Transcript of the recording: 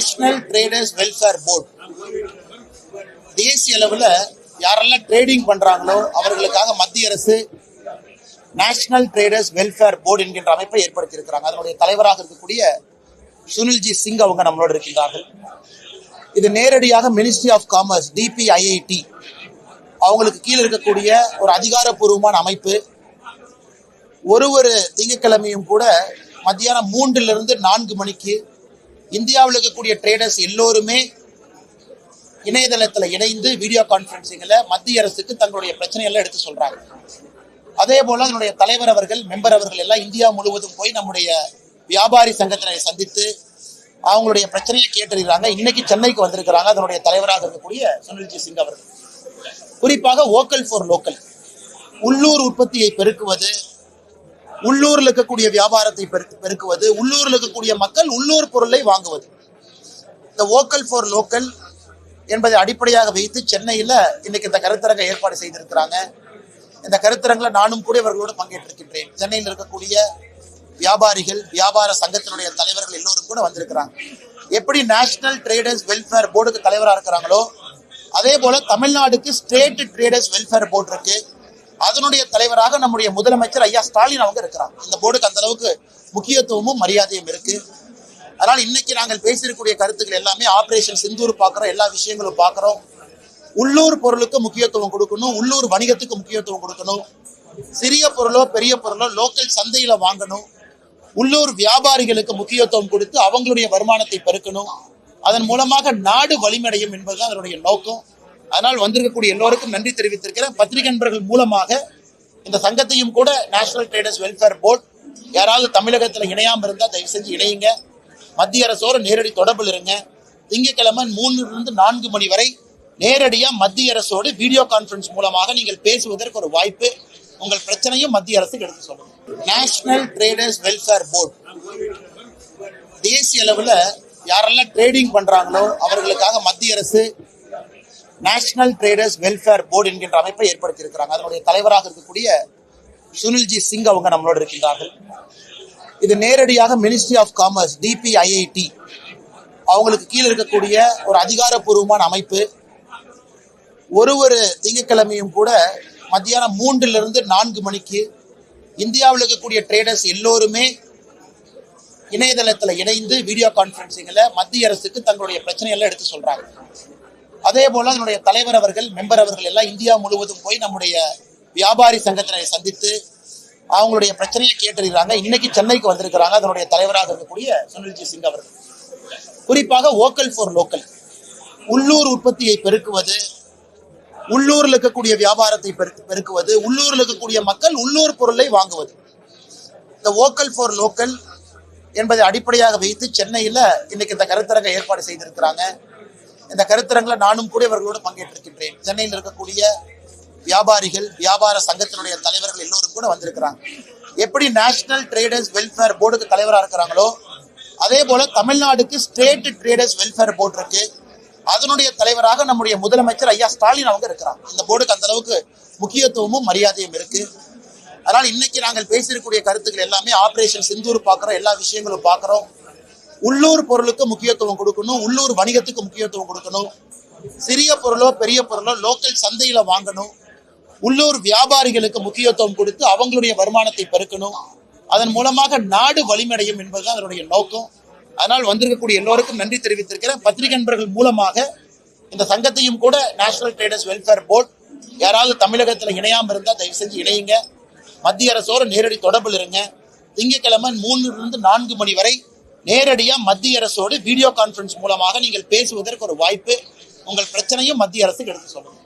National traders welfare board தேசிய அளவில் யாரெல்லாம் ட்ரேடிங் பண்றாங்களோ அவர்களுக்காக மத்திய அரசு நேஷனல் ட்ரேடர்ஸ் வெல்ஃபேர் போர்டு என்கின்ற அமைப்பை ஏற்படுத்தியிருக்கிறாங்க. அதனுடைய தலைவராக இருக்கக்கூடிய சுனில்ஜி சிங் அவங்க நம்மளோட இருக்கின்றார்கள். இது நேரடியாக மினிஸ்ட்ரி ஆஃப் காமர்ஸ் டிபிஐஐடி அவங்களுக்கு கீழே இருக்கக்கூடிய ஒரு அதிகாரப்பூர்வமான அமைப்பு. ஒரு ஒரு திங்கட்கிழமையும் கூட மத்தியானம் மூன்றிலிருந்து நான்கு மணிக்கு இந்தியாவில் இருக்கக்கூடிய ட்ரேடர்ஸ் எல்லோருமே இணையதளத்தில் இணைந்து வீடியோ கான்ஃபரன்சிங்கில் மத்திய அரசுக்கு தங்களுடைய பிரச்சனைகளை எடுத்து சொல்கிறாங்க அதே போல் அதனுடைய தலைவர் அவர்கள் மெம்பர் அவர்கள் எல்லாம் இந்தியா முழுவதும் போய் நம்முடைய வியாபாரி சங்கத்தினரை சந்தித்து அவங்களுடைய பிரச்சனையை கேட்டிருக்கிறாங்க இன்னைக்கு சென்னைக்கு வந்திருக்கிறாங்க. அதனுடைய தலைவராக இருக்கக்கூடிய சுனில்ஜி சிங் அவர்கள். குறிப்பாக வோக்கல் ஃபார் லோக்கல் உள்ளூர் உற்பத்தியை பெருக்குவது உள்ளூரில் இருக்கக்கூடிய வியாபாரத்தை பெருக்குவது உள்ளூரில் இருக்கக்கூடிய மக்கள் உள்ளூர் பொருளை வாங்குவது. இந்த வோக்கல் ஃபார் லோக்கல் என்பதை அடிப்படையாக வைத்து சென்னையில் இன்னைக்கு இந்த கருத்தரங்கை ஏற்பாடு செய்திருக்கிறாங்க. இந்த கருத்தரங்கில் நானும் கூட இவர்களோடு பங்கேற்றிருக்கின்றேன். சென்னையில் இருக்கக்கூடிய வியாபாரிகள் வியாபார சங்கத்தினுடைய தலைவர்கள் எல்லோரும் கூட வந்திருக்கிறாங்க. எப்படி நேஷனல் ட்ரேடர்ஸ் வெல்ஃபேர் போர்டுக்கு தலைவராக இருக்கிறாங்களோ அதே போல தமிழ்நாடுக்கு ஸ்டேட் ட்ரேடர்ஸ் வெல்ஃபேர் போர்டு இருக்கு. அதனுடைய தலைவராக நம்முடைய முதலமைச்சர் ஐயா ஸ்டாலின் அவங்க இருக்கிறாங்க. இந்த போர்டுக்கு அந்த அளவுக்கு முக்கியத்துவமும் மரியாதையும் இருக்கு. அதனால் இன்னைக்கு நாங்கள் பேசியிருக்கக்கூடிய கருத்துக்கள் எல்லாமே ஆபரேஷன் சிந்தூர் பார்க்குறோம் எல்லா விஷயங்களும் பார்க்குறோம். உள்ளூர் பொருளுக்கு முக்கியத்துவம் கொடுக்கணும் உள்ளூர் வணிகத்துக்கு முக்கியத்துவம் கொடுக்கணும். சிறிய பொருளோ பெரிய பொருளோ லோக்கல் சந்தையில வாங்கணும். உள்ளூர் வியாபாரிகளுக்கு முக்கியத்துவம் கொடுத்து அவங்களுடைய வருமானத்தை பெருக்கணும். அதன் மூலமாக நாடு வலிமடையும் என்பதுதான் அதனுடைய நோக்கம். அதனால் வந்திருக்கக்கூடிய எல்லோருக்கும் நன்றி தெரிவித்திருக்கிறேன். பத்திரிகை நண்பர்கள் மூலமாக இந்த சங்கத்தையும் கூட நேஷனல் ட்ரேடர்ஸ் வெல்ஃபேர் போர்டு யாராவது தமிழகத்தில் இணையாம இருந்தால் தயவு செஞ்சு இணையுங்க. மத்திய அரசோட நேரடி தொடர்பில் இருங்க. திங்கட்கிழமை மூன்றிலிருந்து நான்கு மணி வரை நேரடியாக மத்திய அரசோடு வீடியோ கான்ஃபரன்ஸ் மூலமாக நீங்கள் பேசுவதற்கு ஒரு வாய்ப்பு. உங்கள் பிரச்சனையும் மத்திய அரசுக்கு எடுத்து சொல்லுங்க. நேஷனல் ட்ரேடர்ஸ் வெல்ஃபேர் போர்டு தேசிய அளவில் யாரெல்லாம் ட்ரேடிங் பண்ணுறாங்களோ அவர்களுக்காக மத்திய அரசு நேஷனல் ட்ரேடர்ஸ் வெல்ஃபேர் போர்டு என்கின்ற அமைப்பை ஏற்படுத்தி இருக்கிறாங்க அதனுடைய தலைவராக இருக்கக்கூடிய சுனில்ஜி சிங் அவங்க நம்மளோட இருக்கின்றார்கள். இது நேரடியாக மினிஸ்ட்ரி ஆஃப் காமர்ஸ் டிபிஐஐடி அவங்களுக்கு கீழே இருக்கக்கூடிய ஒரு அதிகாரப்பூர்வமான அமைப்பு. ஒரு ஒரு திங்கட்கிழமையும் கூட மத்தியானம் மூன்றிலிருந்து நான்கு மணிக்கு இந்தியாவில் இருக்கக்கூடிய ட்ரேடர்ஸ் எல்லோருமே இணையதளத்தில் இணைந்து வீடியோ கான்ஃபரன்சிங்கில் மத்திய அரசுக்கு தங்களுடைய பிரச்சனையெல்லாம் எடுத்து சொல்கிறாங்க அதே போல அதனுடைய தலைவர் அவர்கள் மெம்பர் அவர்கள் எல்லாம் இந்தியா முழுவதும் போய் நம்முடைய வியாபாரி சங்கத்தினரை சந்தித்து அவங்களுடைய பிரச்சனையை கேட்டறிகிறாங்க. இன்னைக்கு சென்னைக்கு வந்திருக்கிறாங்க. அதனுடைய தலைவராக இருக்கக்கூடிய சுனில்ஜி சிங் அவர்கள். குறிப்பாக வோக்கல் ஃபார் லோக்கல் உள்ளூர் உற்பத்தியை பெருக்குவது உள்ளூரில் இருக்கக்கூடிய வியாபாரத்தை பெருக்குவது உள்ளூரில் இருக்கக்கூடிய மக்கள் உள்ளூர் பொருளை வாங்குவது. இந்த வோக்கல் ஃபார் லோக்கல் என்பதை அடிப்படையாக வைத்து சென்னையில் இன்னைக்கு இந்த கருத்தரங்க ஏற்பாடு செய்திருக்கிறாங்க. இந்த கருத்தரங்கில் நானும் கூட இவர்களோடு பங்கேற்றிருக்கின்றேன். சென்னையில் இருக்கக்கூடிய வியாபாரிகள் வியாபார சங்கத்தினுடைய தலைவர்கள் எல்லோரும் கூட வந்திருக்கிறாங்க. எப்படி நேஷனல் ட்ரேடர்ஸ் வெல்ஃபேர் போர்டுக்கு தலைவராக இருக்கிறாங்களோ அதே போல தமிழ்நாடுக்கு ஸ்டேட் ட்ரேடர்ஸ் வெல்ஃபேர் போர்டு இருக்கு. அதனுடைய தலைவராக நம்முடைய முதலமைச்சர் ஐயா ஸ்டாலின் அவங்க இருக்கிறாங்க. இந்த போர்டுக்கு அந்த அளவுக்கு முக்கியத்துவமும் மரியாதையும் இருக்கு. அதனால் இன்னைக்கு நாங்கள் பேசியிருக்கக்கூடிய கருத்துக்கள் எல்லாமே ஆபரேஷன் சிந்தூர் பார்க்குறோம் எல்லா விஷயங்களும் பார்க்குறோம். உள்ளூர் பொருளுக்கு முக்கியத்துவம் கொடுக்கணும் உள்ளூர் வணிகத்துக்கு முக்கியத்துவம் கொடுக்கணும். சிறிய பொருளோ பெரிய பொருளோ லோக்கல் சந்தையில வாங்கணும். உள்ளூர் வியாபாரிகளுக்கு முக்கியத்துவம் கொடுத்து அவங்களுடைய வருமானத்தை பெருக்கணும். அதன் மூலமாக நாடு வலிமடையும் என்பதுதான் அதனுடைய நோக்கம். அதனால் வந்திருக்கக்கூடிய எல்லோருக்கும் நன்றி தெரிவித்திருக்கிறேன். பத்திரிகை நண்பர்கள் மூலமாக இந்த சங்கத்தையும் கூட நேஷனல் ட்ரேடர்ஸ் வெல்ஃபேர் போர்டு யாராவது தமிழகத்தில் இணையாம இருந்தால் தயவு செஞ்சு இணையுங்க. மத்திய அரசோட நேரடி தொடர்பில் இருங்க. திங்கட்கிழமை மூணுல இருந்து நான்கு மணி வரை நேரடியா மத்திய அரசோடு வீடியோ கான்பரன்ஸ் மூலமாக நீங்கள் பேசுவதற்கு ஒரு வாய்ப்பு உங்கள் பிரச்சனையும் மத்திய அரசுக்கு எடுத்து சொல்லுங்க.